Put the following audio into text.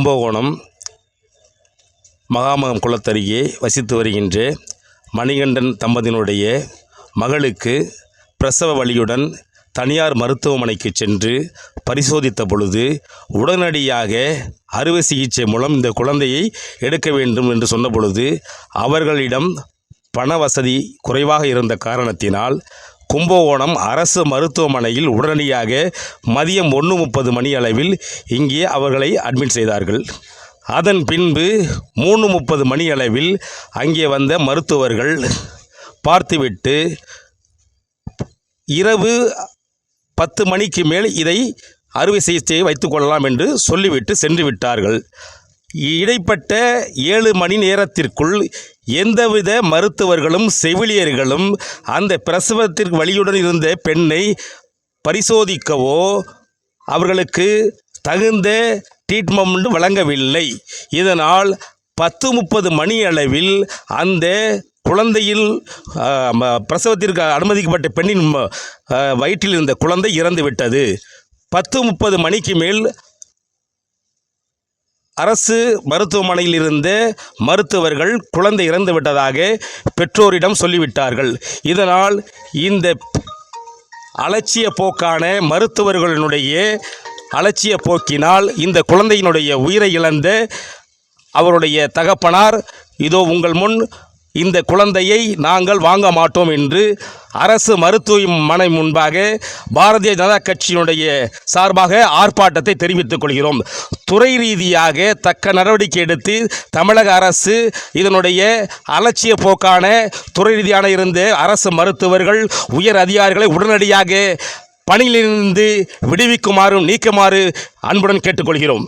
கும்பகோணம் மகாமகம் குளத்தருகே வசித்து வருகின்ற மணிகண்டன் தம்பதியினுடைய மகளுக்கு பிரசவ வலியுடன் தனியார் மருத்துவமனைக்கு சென்று பரிசோதித்த பொழுது உடனடியாக அறுவை சிகிச்சை மூலம் இந்த குழந்தையை எடுக்க வேண்டும் என்று சொன்ன பொழுது அவர்களிடம் பண வசதி குறைவாக இருந்த காரணத்தினால் கும்பகோணம் அரசு மருத்துவமனையில் உடனடியாக மதியம் ஒன்று முப்பது மணி அளவில் இங்கே அவர்களை அட்மிட் செய்தார்கள். அதன் பின்பு மூணு முப்பது மணி அளவில் அங்கே வந்த மருத்துவர்கள் பார்த்துவிட்டு இரவு பத்து மணிக்கு மேல் இதை அறுவை சிகிச்சையை வைத்துக்கொள்ளலாம் என்று சொல்லிவிட்டு சென்று விட்டார்கள். இடைப்பட்ட ஏழு மணி நேரத்திற்குள் எந்தவித மருத்துவர்களும் செவிலியர்களும் அந்த பிரசவத்திற்கு வழியுடன் இருந்த பெண்ணை பரிசோதிக்கவோ அவர்களுக்கு தகுந்த ட்ரீட்மெண்ட் வழங்கவில்லை. இதனால் பத்து முப்பது மணி அளவில் அந்த குழந்தையில் பிரசவத்திற்கு அனுமதிக்கப்பட்ட பெண்ணின் வயிற்றில் இருந்த குழந்தை இறந்து விட்டது பத்து முப்பது மணிக்கு மேல் அரசு மருத்துவமனையில் இருந்து மருத்துவர்கள் குழந்தை இறந்து விட்டதாக பெற்றோரிடம் சொல்லிவிட்டார்கள். இதனால் இந்த அலட்சிய போக்கான மருத்துவர்களினுடைய அலட்சிய போக்கினால் இந்த குழந்தையினுடைய உயிரை இழந்து அவருடைய தகப்பனார் இதோ உங்கள் முன் இந்த குழந்தையை நாங்கள் வாங்க மாட்டோம் என்று அரசு மருத்துவமனை முன்பாக பாரதிய ஜனதா கட்சியினுடைய சார்பாக ஆர்ப்பாட்டத்தை தெரிவித்துக் கொள்கிறோம். துறை ரீதியாக தக்க நடவடிக்கை எடுத்து தமிழக அரசு இதனுடைய அலட்சிய போக்கான துறை ரீதியான இருந்த அரசு மருத்துவர்கள் உயர் அதிகாரிகளை உடனடியாக பணியிலிருந்து விடுவிக்குமாறும் நீக்குமாறு அன்புடன் கேட்டுக்கொள்கிறோம்.